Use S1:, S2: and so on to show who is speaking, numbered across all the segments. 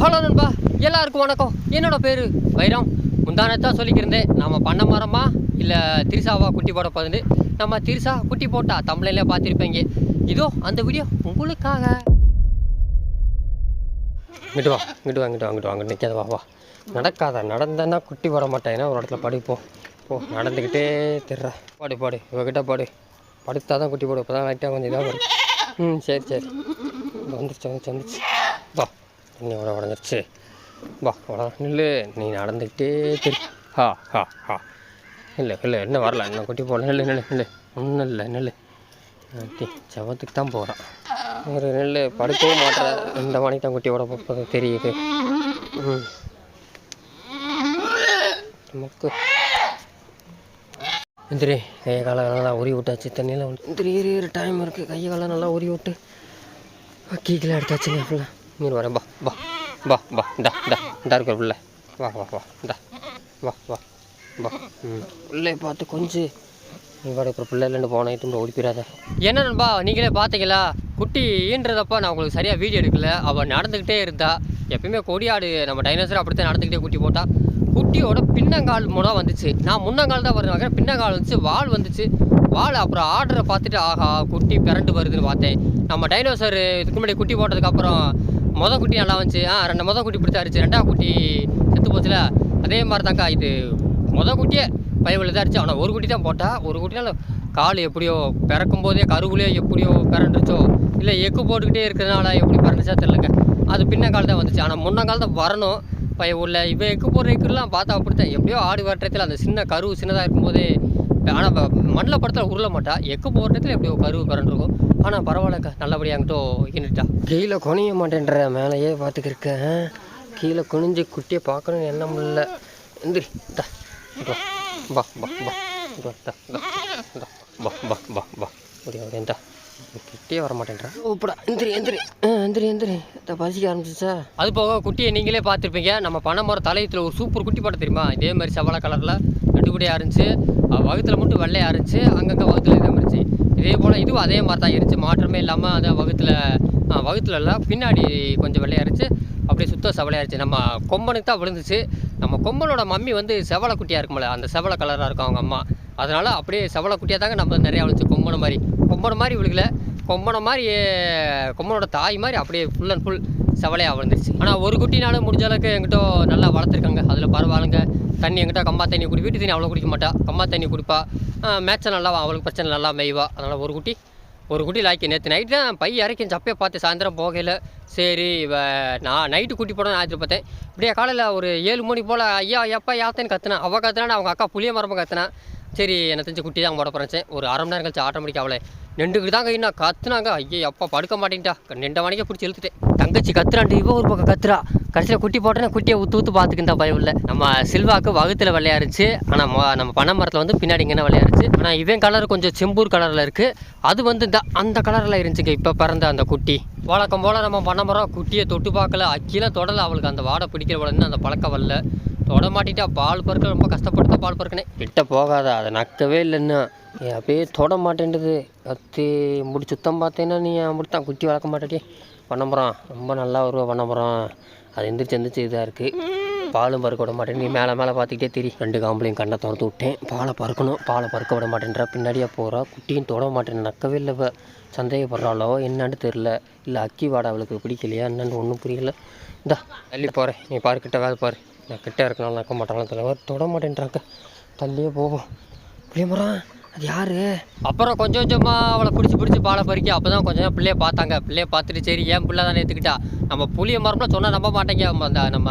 S1: Hello நண்பா எல்லாருக்கும் வணக்கம். என்னோட பேர் வைரம். முந்தானத்தான் சொல்லிக்கிருந்தேன் நாம் பண்ண மரமா இல்லை திரிசாவா குட்டி போட போகுதுன்னு. நம்ம திரிசா குட்டி போட்டா தமிழ்ல பார்த்துருப்பீங்க. இதோ அந்த வீடியோ உங்களுக்காக. இங்கிட்டு வா இங்கிட்டு வாங்கிட்டு வாங்கிட்டு வா நிற்காத வா வா நடக்காத நடந்தேன்னா குட்டி போட மாட்டேன். ஏன்னா ஒரு இடத்துல படுப்போம் போ. நடந்துக்கிட்டே திர்ற. பாடு பாடு இவகிட்ட பாடு. படுத்தா தான் குட்டி போடு. இப்போ தான் லைட்டாக கொஞ்சம் இதாக வரும் ம் சரி சரி. வந்துருச்சு வந்துருச்சு வந்துருச்சு. வா. தண்ணி உட உடஞ்சிருச்சு. வா உடனே நில்லு. நீ நடந்துக்கிட்டே திரு. ஹா ஹா ஹா. இல்லை இல்லை என்ன வரல. இன்னும் குட்டி போகல நில்லு நில்லு நில்லு. ஒன்றும் இல்லை நில்லு. செவத்துக்கு தான் போகிறான் ஒரு நெல் படுக்கவும் மாட்டேன் இந்த மணிக்கு தான் குட்டி விட போகிறது தெரியுது. ம். நமக்கு. எந்திரி. கையை காலை நல்லா உரி விட்டாச்சு. தண்ணியில் எந்திரி ஏறி டைம் இருக்குது கையை காலை நல்லா உரி விட்டு கீக்கில் எடுத்தாச்சுங்க ஃபுல்லாக மீன் வரேன் பா பா பா பா டா டா டா இருக்கிற பிள்ளை வா வா வா டா வா வா வா. ம். பிள்ளைய பார்த்து கொஞ்சம் நீ வாட இப்போ பிள்ளை இல்லைன்னு போனேன் திரும்ப ஓடிப்பிடாத என்ன நண்பா நீங்களே பார்த்தீங்களா குட்டி ஈன்றதப்ப நான் உங்களுக்கு சரியாக வீடியோ எடுக்கல. அவள் நடந்துக்கிட்டே இருந்தா. எப்பயுமே கொடியாடு நம்ம டைனோசர் அப்படித்தான் நடந்துக்கிட்டே குட்டி போட்டா. குட்டியோட பின்னங்கால் மூலம் வந்துச்சு. நான் முன்னங்கால் தான் வருது பின்னங்கால் வந்துச்சு வால் வந்துச்சு. வால் அப்புறம் ஆர்டரை பார்த்துட்டு ஆஹா குட்டி பிறண்டு வருதுன்னு பார்த்தேன். நம்ம டைனோசர் இதுக்கு முன்னாடி குட்டி போட்டதுக்கப்புறம் மொத குட்டி நல்லா வந்துச்சு. ஆ ரெண்டு மொதல் குட்டி பிடிச்சாருச்சு ரெண்டாவது குட்டி செத்து போச்சுல. அதே மாதிரி தான்க்கா இது. மொதல் குட்டியே பயவில் தான் இருந்துச்சு. ஆனால் ஒரு குட்டி தான் போட்டால் ஒரு குட்டினால கால் எப்படியோ பிறக்கும் போதே கருவுலே எப்படியோ பிறண்டுச்சோ இல்லை எக்கு போட்டுக்கிட்டே இருக்கிறதுனால எப்படி பிறந்துச்சா தெரிலங்க அது பின்னங்கால் தான் வந்துச்சு. ஆனால் முன்னங்கால் தான் வரணும். பய உள்ள இவன் எக்கு போடுற எக்குலாம் பார்த்தா அப்படித்தான். எப்படியோ ஆடு வரட்டத்தில் அந்த சின்ன கருவு சின்னதாக இருக்கும்போதே ஆனால் மண்ணில் படத்தில் உருள மாட்டா. எக்கு போடுறதுல எப்படியோ கருவு பிறண்டிருக்கும் ஆனால் பரவாயில்லக்கா. நல்லபடியாக அங்கிட்டோ கீழே குனிய மாட்டேன்ற மேலேயே பார்த்துக்கிருக்கேன். கீழே குனிஞ்சு குட்டியை பார்க்கணும்னு எண்ணம் இல்லை. எந்திரி தா வா வா இங்க வா, தா, வா வா வா வா. அப்படியே அப்படியே குட்டியே வர மாட்டேன்றா ஓப்படா எந்திரி. எந்திரி எந்திரி. எந்திரி பசிக்க ஆரம்பிச்சிச்சா அது போக குட்டியை நீங்களே பார்த்துருப்பீங்க. நம்ம பனைமரம் தலையத்தில் ஒரு சூப்பர் குட்டி போட்ட தெரியுமா? இதே மாதிரி செவலை கலரில் ரெண்டுபடியாக இருந்துச்சு. வகுத்தில் மட்டும் வெள்ளையாக இருந்துச்சு அங்கங்கே வகுத்தில் இதே மாதிரி இருந்துச்சு. இதே போல் இதுவும் அதே மாதிரி தான் இருந்துச்சு மாற்றமே இல்லாமல் அந்த வகுத்தில் வகுத்தில் எல்லாம் பின்னாடி கொஞ்சம் வெள்ளையாக இருந்துச்சு. அப்படியே சுத்த செவலையாக இருந்துச்சு. நம்ம கொம்பனுக்கு தான் விழுந்துச்சு. நம்ம கொம்பனோட மம்மி வந்து செவலை குட்டியாக இருக்கும்ல அந்த செவலை கலராக இருக்கும் அவங்க அம்மா. அதனால் அப்படியே செவலை குட்டியாக தாங்க நம்ம நிறையா விழுச்சு கொம்பனை மாதிரி. கொம்பனை மாதிரி விழுகல. கொம்பனை மாதிரி கொம்பனோட தாய் மாதிரி அப்படியே ஃபுல் அண்ட் ஃபுல் செவலையாக விழுந்துருச்சு. ஆனால் ஒரு குட்டினாலும் முடிஞ்ச அளவுக்கு எங்கிட்ட நல்லா வளர்த்துருக்காங்க. அதில் பரவாயில்லைங்க. தண்ணி எங்கிட்ட கம்பா தண்ணி குடி வீட்டு தண்ணி அவ்வளோ குடிக்க மாட்டா. கம்பா தண்ணி குடிப்பா. மேட்சை நல்லா அவளுக்கு பிரச்சனை நல்லா மேய்வா. அதனால் ஒரு குட்டி ஒரு குட்டி லாய்க்கு நேற்று நைட்டு தான் பை இறக்கி சப்பையை பார்த்து சாயந்தரம் போகையில் சரி இவ நான் நைட்டு குட்டி போட நான் பார்த்தேன் இப்படியே காலையில் ஒரு ஏழு மணி போல் ஐயா எப்பா யாத்தேன்னு கத்துனா அவள் கத்துனா அவங்க அக்கா புளிய மரமாக கத்துனா சரி என்ன தெரிஞ்சு குட்டி தான் போட போகிறேன் ஒரு அரை மணி நேரம் கழிச்சு ஆட்டோமேட்டிக்காக அவளை நின்றுக்கிட்டு தாங்க இன்னும் கத்துனாங்க. ஐயோ அப்பா படுக்க மாட்டேன்ட்டா நின்ற மணிக்கே பிடிச்சி இழுத்துட்டேன். தங்கச்சி கத்துறான்ட்டு இவ ஒரு பக்கம் கத்துறா. கடைசியில் குட்டி போட்டேன்னா குட்டியை ஊற்று ஊற்று பார்த்துக்கிட்டா பயம் இல்லை நம்ம சில்வாக்கு வகுத்தில் விளையாடுச்சு. ஆனால் நம்ம பனை மரத்தில் வந்து பின்னாடி இங்கே விளையாடுச்சு. ஆனால் இவன் கலர் கொஞ்சம் செம்பூர் கலரில் இருக்குது அது வந்து இந்த அந்த கலரில் இருந்துச்சுங்க. இப்போ பிறந்த அந்த குட்டி. வழக்கம் போல் நம்ம பனை மரம் குட்டியை தொட்டு பார்க்கல. அக்கீழே தொடல. அவளுக்கு அந்த வாடை பிடிக்கிற உடனே அந்த பழக்கம் வரல. தொட மாட்டிட்டா பால் பறக்க ரொம்ப கஷ்டப்பட்டு பால் பறக்கினேன். கிட்ட போகாத அதை நக்கவே இல்லைன்னா ஏன் அப்படியே தொட மாட்டேன்றது கத்தி முடி சுத்தம் பார்த்தேன்னா நீ அப்படித்தான் குட்டி வளர்க்க மாட்டேட்டி பண்ணம்புறோம் ரொம்ப நல்லா வருவா பண்ணம்புறோம் அது எந்திரிச்சு எந்திரிச்சு இதாக இருக்குது பாலும் பறக்க விட மாட்டேன். நீ மேலே மேலே பார்த்துக்கிட்டே தெரி. ரெண்டு காம்பளையும் கண்ணை திறந்து விட்டேன். பாலை பறக்கணும் பாலை பறக்க விட மாட்டேன்றா. பின்னாடியே போகிறா குட்டியும் தொட மாட்டேன் நக்கவே இல்லை சந்தேகப்படுறாளோ என்னன்னு தெரில இல்லை அக்கி வாடா அவளுக்கு பிடிக்கலையா? என்னன்னு ஒன்றும் புரியல. இந்தா தள்ளி போகிறேன் நீ பாரு கிட்ட வேலை பாரு. நான் கிட்டே இருக்கனால நக்க மாட்டாங்களா தலைவர்? தொட மாட்டேன்றாங்க. தள்ளியே போவோம் புளியமரம் அது யார்? அப்புறம் கொஞ்சம் கொஞ்சமாக அவளை பிடிச்சி பிடிச்சி பாலை பறிக்க அப்போ தான் கொஞ்சம் பிள்ளைய பார்த்தாங்க. பிள்ளைய பார்த்துட்டு சரி ஏன் பிள்ளை தானே எடுத்துக்கிட்டா? நம்ம புளிய மரம்லாம் சொன்னால் நம்ப மாட்டேங்க. அந்த நம்ம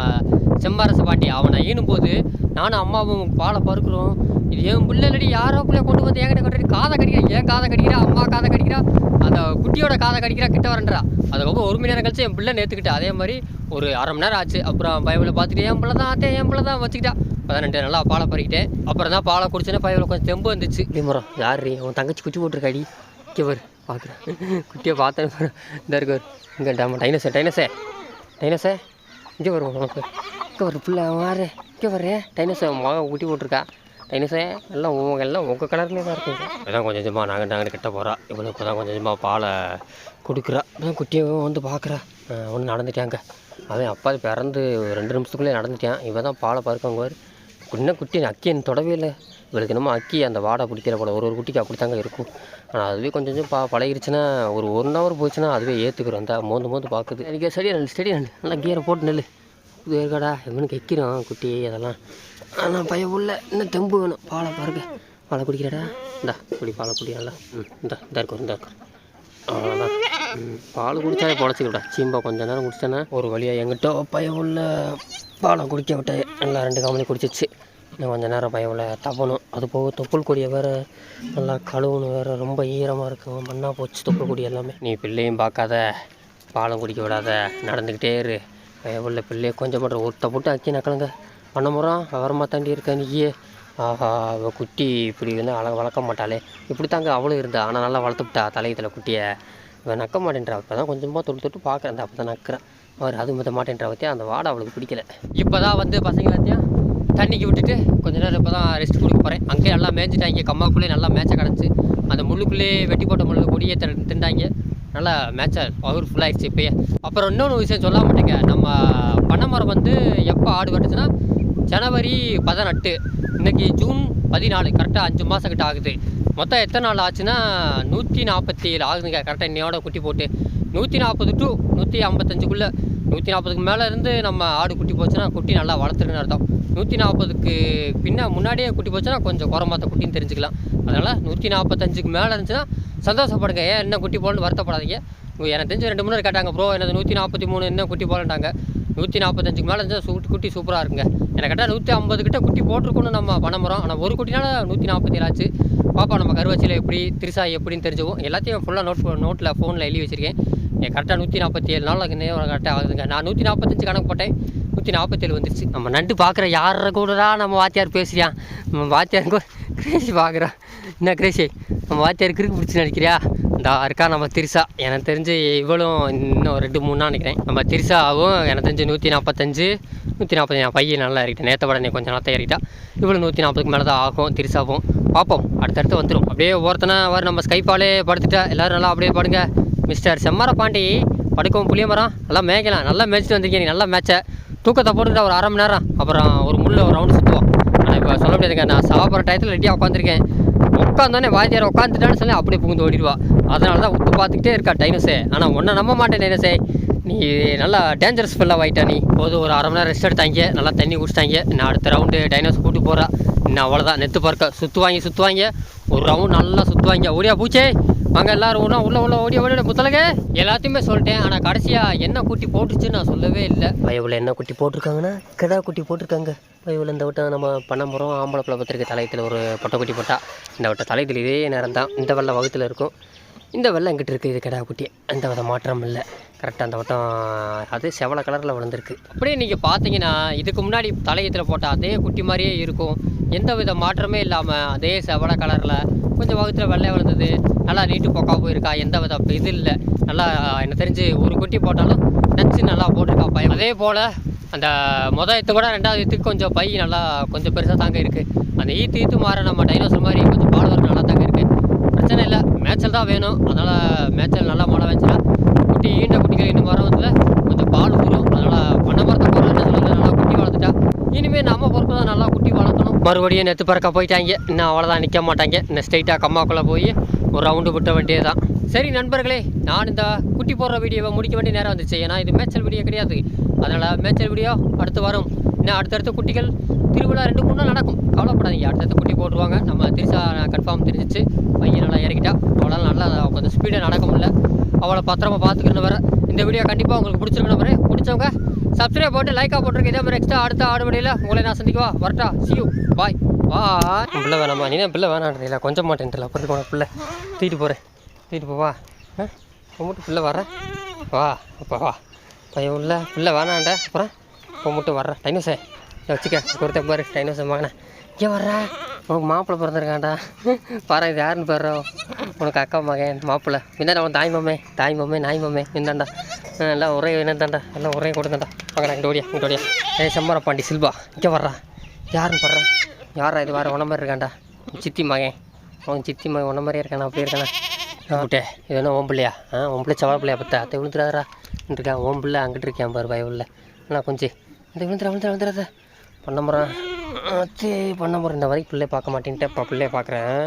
S1: செம்மரச பாட்டி அவனை ஈனும் போது நானும் அம்மாவும் பாலை பறுக்கிறோம். இது என் பிள்ளை இல்லடி யாரோ பிள்ளை கொண்டு வந்து என்கிட்ட கொண்டு காதை கடிக்கிறா ஏன் காதை கடிக்கிறா அம்மா காதை கடிக்கிறா? அந்த குட்டியோட காதை கடிக்கிறா கிட்ட வரன்றா. அதுக்கப்புறம் ஒரு மணி நேரம் கழிச்சு என் பிள்ளை நேற்றுக்கிட்டா அதே மாதிரி ஒரு அரை மணி நேரம் ஆச்சு. அப்புறம் பைபிளை பார்த்துட்டு என் பிள்ளை தான் அத்தே என் பிள்ளை தான் வச்சுக்கிட்டா. பதினெண்டு நல்லா பாலை பறிக்கிட்டேன். அப்புறம் தான் பாலை குடிச்சேன்னா பைபிள் கொஞ்சம் தெம்பு வந்துச்சு. மரம் யார் உன் தங்கச்சி குட்டி போட்டிருக்காடி. இங்கே வரு பார்க்குறேன் குட்டியை பார்த்தேன் இந்த இருக்கு இங்கே டாம டைனஸே டைனஸே டைனஸே இங்கே வருவோம் உனக்கு. இங்கே வரு பிள்ளை வாரு இங்கே வரு டைனஸே மகன் குட்டி போட்டிருக்கா. டைனஸே எல்லாம் உங்க எல்லாம் உங்கள் கலர்லேயே தான் இருக்குங்க அதான் கொஞ்சம் கொஞ்சமாக நாங்கள் நாங்கள் கிட்ட போகிறா இவனுக்கு இப்போ தான் கொஞ்சம் கொஞ்சமாக பாலை கொடுக்குறா. அதான் குட்டியை வந்து பார்க்குறா. ஒன்று நடந்துட்டாங்க அவன் அப்பா பிறந்து ஒரு ரெண்டு நிமிஷத்துக்குள்ளே நடந்துட்டான். இவன் தான் பாலை பறக்கவங்க இன்னும் குட்டி அக்கி எனக்கு தொடவே இல்லை. இவளுக்கு என்னமோ அக்கி அந்த வாடை பிடிக்கிற போல. ஒரு ஒரு குட்டிக்கு அப்படி தாங்க இருக்கும். ஆனால் அதுவே கொஞ்சம் கொஞ்சம் பா பழகிருச்சுன்னா ஒரு ஒன் ஹவர் போச்சுன்னா அதுவே ஏற்றுக்கிறோம் அந்த மோந்து மோந்து பார்க்குது. எனக்கு நெல் ஸ்டடி நெல் நல்லா கியரை போட்டு நெல் இது இருக்காடா இவனுக்கு வைக்கிறோம் குட்டி அதெல்லாம். ஆனால் பையன் உள்ள இன்னும் தெம்பு வேணும். பாலை பாருங்க. பாலை குடிக்கிறடா. இந்தா குடி பாலை குடி நல்லா. ம் இந்தா இந்த இருக்கும் இந்த இருக்கும் அவ்வளோதான் ம், பால் குடிச்சாலே பொழைச்சிக்கிட்டா. சீம்பா கொஞ்ச நேரம் குடிச்சேன்னா ஒரு வழியாக எங்கிட்ட பையன் உள்ள பாலை குடிக்க விட்டேன் நல்லா ரெண்டு காமலி குடிச்சிச்சு. இன்னும் கொஞ்ச நேரம் பையன் உள்ள தப்பணும். அது போக தொப்புள் கொடியை வேறு நல்லா கழுவுணும் வேறு ரொம்ப ஈரமாக இருக்கும் மண்ணாக போச்சு தொப்புள் கொடி எல்லாமே. நீ பிள்ளையும் பார்க்காத பாலம் குடிக்க விடாத. நடந்துக்கிட்டே இரு. பையன் உள்ள கொஞ்சம் மட்டும் ஒருத்த போட்டு அக்கி நக்கலுங்க. பண்ண முறான் விவரமாக தாண்டி இருக்க நீயே. ஆஹா அவள் குட்டி இப்படி வந்து அழக வளர்க்க மாட்டாளே. இப்படி தாங்க அவளும் இருந்தா. ஆனால் நல்லா வளர்த்துவிட்டா தலையத்தில் குட்டியை. இவன் நக்க மாட்டேன்றா. இப்போ தான் கொஞ்சமாக தொட்டு தொட்டு பார்க்குறேன். அப்போ தான் நக்கிறேன். அவர் அது மற்ற மாட்டேன்றா பற்றியா அந்த வாடை அவளுக்கு பிடிக்கல. இப்போ தான் வந்து பசங்க எல்லாத்தையும் தண்ணிக்கு விட்டுட்டு கொஞ்ச நேரம் இப்போ தான் ரெஸ்ட் கொடுக்க போகிறேன் அங்கேயே நல்லா மேய்ஞ்சிட்டாங்க. கம்மாக்குள்ளேயே நல்லா மேய்ச்ச கிடந்துச்சு. அந்த முள்ளுக்குள்ளேயே வெட்டி போட்ட முள்ளு கொடியை திண்டாங்க நல்லா மேட்சை அவர் ஃபுல்லாகிடுச்சு இப்போயே. அப்புறம் இன்னொன்று விஷயம் சொல்ல மாட்டேங்க நம்ம பனைமரம் வந்து எப்போ ஆடு வெட்டுச்சுன்னா ஜனவரி பதினெட்டு. இன்றைக்கி ஜூன் பதினாலு. கரெக்டாக அஞ்சு மாதம் கிட்ட ஆகுது. மொத்தம் எத்தனை நாள் ஆச்சுன்னா நூற்றி நாற்பத்தி ஏழு ஆகுதுங்க கரெக்டாக இன்னையோட குட்டி போட்டு. நூற்றி நாற்பது டு நூற்றி ஐம்பத்தஞ்சுக்குள்ளே. நூற்றி நாற்பதுக்கு மேலே இருந்து நம்ம ஆடு குட்டி போச்சுன்னா குட்டி நல்லா வளர்த்துருன்னு அர்த்தம். நூற்றி நாற்பதுக்கு பின்னா முன்னாடியே குட்டி போச்சுன்னா கொஞ்சம் குறமாத்த குட்டின்னு தெரிஞ்சுக்கலாம். அதனால் நூற்றி நாற்பத்தஞ்சுக்கு மேலே இருந்துச்சுன்னா சந்தோஷப்படுங்க. ஏன் என்ன குட்டி போடணும்னு வருத்தப்படாதீங்க. எனக்கு தெரிஞ்சு ரெண்டு மூணு கேட்டாங்க ப்ரோ எனது நூற்றி நாற்பத்தி மூணு என்ன குட்டி போகலன்ட்டாங்க. நூற்றி நாற்பத்தஞ்சுக்கு மேலே இருந்தால் சூ குட்டி சூப்பராக இருக்குங்க. எனக்கு கேட்டால் நூற்றி ஐம்பது கிட்ட குட்டி போட்டிருக்கோன்னு நம்ம பணமுறோம் ஆனால் ஒரு குட்டினால நூற்றி நாற்பத்தி ஏழாச்சு ஆச்சு. பாப்பா நம்ம கருவச்சியில் எப்படி திருசா எப்படின்னு தெரிஞ்சுவோம் எல்லாத்தையும் ஃபுல்லாக நோட் நோட்டில் ஃபோனில் எழுதி வச்சிருக்கேன். கரெக்டாக நூற்றி நாற்பத்தி ஏழு நாள் நேரம் கரெக்டாக ஆகுதுங்க. நான் நூற்றி நாற்பத்தஞ்சு கணக்கு போட்டேன். நூற்றி நாற்பத்தேழு வந்துருச்சு. நம்ம நண்டு பார்க்குற யார கூடடா நம்ம வாத்தியார் பேசுறியான் நம்ம வாத்தியார் கூட கிரேசி பார்க்குறான் என்ன கிரேசி நம்ம வாத்தியார் கிறுக்கு பிடிச்சி நடிக்கிறியா இந்த இருக்கா நம்ம திரிசா எனக்கு தெரிஞ்சு இவளும் இன்னும் ரெண்டு மூணு நாள் நினைக்கிறேன் நம்ம திரிசாவும் எனக்கு தெரிஞ்சு நூற்றி நாற்பத்தஞ்சு நூற்றி நாற்பத்தஞ்சு என் பையன் நல்லா இறக்கிட்டேன் நேற்ற விட நீ கொஞ்சம் நல்லா இறக்கிட்டா இவ்வளோ நூற்றி நாற்பதுக்கு மேலே தான் ஆகும் திரிசாவும் பார்ப்போம் அடுத்தடுத்து வந்துடும் அப்படியே ஒருத்தனை வர நம்ம ஸ்கைப்பாலே படுத்துட்டா. எல்லோரும் நல்லா அப்படியே படுங்க. மிஸ்டர் செம்மர பாண்டி படுக்கவும் புளிய மரம் நல்லா மேய்க்கலாம். நல்லா மேய்ச்சிட்டு வந்திருக்கீங்க. நீ நல்லா மேய்ச்ச. தூக்கத்தை போட்டுக்கிட்டா ஒரு அரை மணி நேரம். அப்புறம் ஒரு முள்ள ஒரு ரவுண்டு சுற்றுவோம் ஆனால் இப்போ சொல்ல முடியாதுங்க. நான் சாப்பிட்ற டயத்தில் ரெடியாக உட்காந்துருக்கேன் உட்காந்தோடனே வாத்தியார் உட்காந்துட்டான்னு சொல்லி அப்படியே புகுந்து ஓடிடுவா. அதனால தான் உத்து பார்த்துக்கிட்டே இருக்கா டைனஸே ஆனால் ஒன்றை நம்ப மாட்டேன் டைனஸே நீ நல்லா டேஞ்சரஸ் ஃபுல்லாக ஆகிட்டா நீ. போது ஒரு அரை மணி நேரம் ரெஸ்ட் எடுத்தாங்க. நல்லா தண்ணி குடிச்சிட்டாங்க. நான் அடுத்த ரவுண்டு டைனோஸ் கூட்டு போகிறா இன்னும் அவ்வளோதான் நெத்து பார்க்க சுற்றுவாங்க சுற்றுவாங்க ஒரு ரவுண்ட் நல்லா சுற்றுவாங்க ஓடியா பூச்சே. அங்கே எல்லாரும் ஒன்றா உள்ள உள்ள ஓடிய ஓடிய முத்தலக எல்லாத்தையுமே சொல்லிட்டேன். ஆனால் கடைசியாக என்ன குட்டி போட்டுச்சுன்னு நான் சொல்லவே இல்லை. பயவில் என்ன குட்டி போட்டிருக்காங்கன்னா கிடா குட்டி போட்டிருக்காங்க. பயவில் இந்த வட்டம் நம்ம பண்ணமுறம் ஆம்பளை பிள்ளை பத்திரிக்கை தலையத்தில் ஒரு பொட்டை குட்டி போட்டால் இந்த வட்டம் தலையத்தில் இதே நேரம் தான் இந்த வெள்ளை வகுத்தில் இருக்கும். இந்த வெள்ளம் எங்கிட்ட இருக்குது இது கிடா குட்டி. எந்த வித மாற்றம் இல்லை. கரெக்டாக அந்த வட்டம் அது செவலை கலரில் வளர்ந்துருக்கு அப்படியே நீங்கள் பார்த்தீங்கன்னா இதுக்கு முன்னாடி தலையத்தில் போட்ட அதே குட்டி மாதிரியே இருக்கும். எந்த வித மாற்றமே இல்லாமல் அதே செவலை கலரில் கொஞ்சம் வகுத்தில் வெள்ளை வளர்ந்தது நல்லா நீட்டு போக்கா போயிருக்கா? எந்த வித இது இல்லை. நல்லா எனக்கு தெரிஞ்சு ஒரு குட்டி போட்டாலும் நச்சு நல்லா போட்டிருக்கா பையன். அதே போல் அந்த மொதல் ஈத்து கூட ரெண்டாவது இத்துக்கு கொஞ்சம் பை நல்லா கொஞ்சம் பெருசாக தாங்க இருக்குது அந்த ஈத்து ஈத்து மாற நம்ம டைனோசர் மாதிரி கொஞ்சம் பால் வர நல்லா தாங்க இருக்குது பிரச்சனை இல்லை தான் வேணும். அதனால் மேய்ச்சல் நல்லா மழை வந்துச்சுன்னா குட்டி ஈண்ட குட்டிகள் இன்னும் வர கொஞ்சம் பால் ஊறும். அதனால் பண்ண மரத்தை போடுறது நல்லா குட்டி வளர்த்துட்டா. இனிமேல் நம்ம பொறுப்பு தான் நல்லா குட்டி வளர்த்தணும் மறுபடியும் நெத்து பறக்க போயிட்டாங்க. இன்னும் அவ்வளோதான் நிற்க மாட்டாங்க. இன்னும் ஸ்ட்ரைட்டாக கம்மாக்குள்ளே போய் ஒரு ரவுண்டு விட்ட வேண்டியது தான் சரி நண்பர்களே நான் இந்த குட்டி போடுற வீடியோவை முடிக்க வேண்டிய நேரம் வந்துச்சு. ஏன்னா இது மேய்ச்சல் வீடியோ கிடையாது. அதனால் மேய்ச்சல் வீடியோ அடுத்து வரும். இன்னும் அடுத்தடுத்த குட்டிகள் திருவிழா ரெண்டு மூணு நாள் நடக்கும். கவலைப்படாதீங்க. அடுத்தடுத்த குட்டி போட்டுருவாங்க. நம்ம திருச்சா கன்ஃபார்ம் தெரிஞ்சிச்சு. பையன் நல்லா இறக்கிட்டா அவளால் நல்லா கொஞ்சம் ஸ்பீடாக நடக்க முடியல. அவளை பத்திரமா பார்த்துக்கணும் வர இந்த வீடியோ கண்டிப்பாக உங்களுக்கு பிடிச்சிருக்கணும் வர பிடிச்சவங்க சப்ஸ்கிரைப் போட்டு லைக்காக போட்டுருக்கு இதே மாதிரி எக்ஸ்ட்ரா அடுத்த ஆடுபடியில் உங்களை நான் சந்திக்குவா? வரட்டா. சியூ பாய் பாய் பிள்ளை வேணாமா? நீ தான் பிள்ளை வேணான்றீங்களா? கொஞ்சம் மாட்டேன்ட்டு அப்புறம் போன பிள்ளை. தூக்கிட்டு போகிறேன் தூக்கிட்டு போவா ஆ? மட்டும் பிள்ளை வரேன் வா. அப்பா வா. பையன் உள்ள பிள்ளை வேணாண்ட. அப்புறம்? இப்போ மட்டும் வர்றேன் டைனோஸே இதை வச்சுக்க. கொடுத்த பாரு டைனோஸை மகனே. இங்கே வர்றா. உனக்கு மாப்பிள்ளை பிறந்திருக்காண்டா பாரு இது யாருன்னு பாரு. உனக்கு அக்கா மகன் மாப்பிள்ளை. என்னடா உன் தாய் மாமே. தாய் மாமே நாய் மாமே. என்னண்டா எல்லாம் ஒரே என்னதாண்டா எல்லாம் ஒரே கொடுத்தாண்டா வாங்கடா இங்கே ஓடியா இங்கே ஓடியா. ஏ செம்மர பாண்டி சில்வா இங்கே வர்றா. யாருன்னு பாடுறா யாரா இது? வேறு உன மாதிரி இருக்காண்டா உன் சித்தி மகன். அவன் சித்தி மகன் உன மாதிரியே இருக்கானா? அப்படியே இருக்கானா? விட்டே இது என்ன ஓம்பிள்ளையா ஆ ஓம்பிள்ளை சவள பிள்ளையா? பத்தா? அத்தை விழுந்துடாதரா இருக்கா ஓம் பிள்ளை அங்கிட்டு இருக்கேன் பாரு பய ஆனால் கொஞ்சம் இந்த விழுந்துடா விழுந்துடா விழுந்துடாத பண்ண போகிறேன் சரி பண்ண போகிறேன் இந்த வரைக்கும் பிள்ளைய பார்க்க மாட்டேன்ட்டு இப்போ பிள்ளைய பார்க்குறேன்.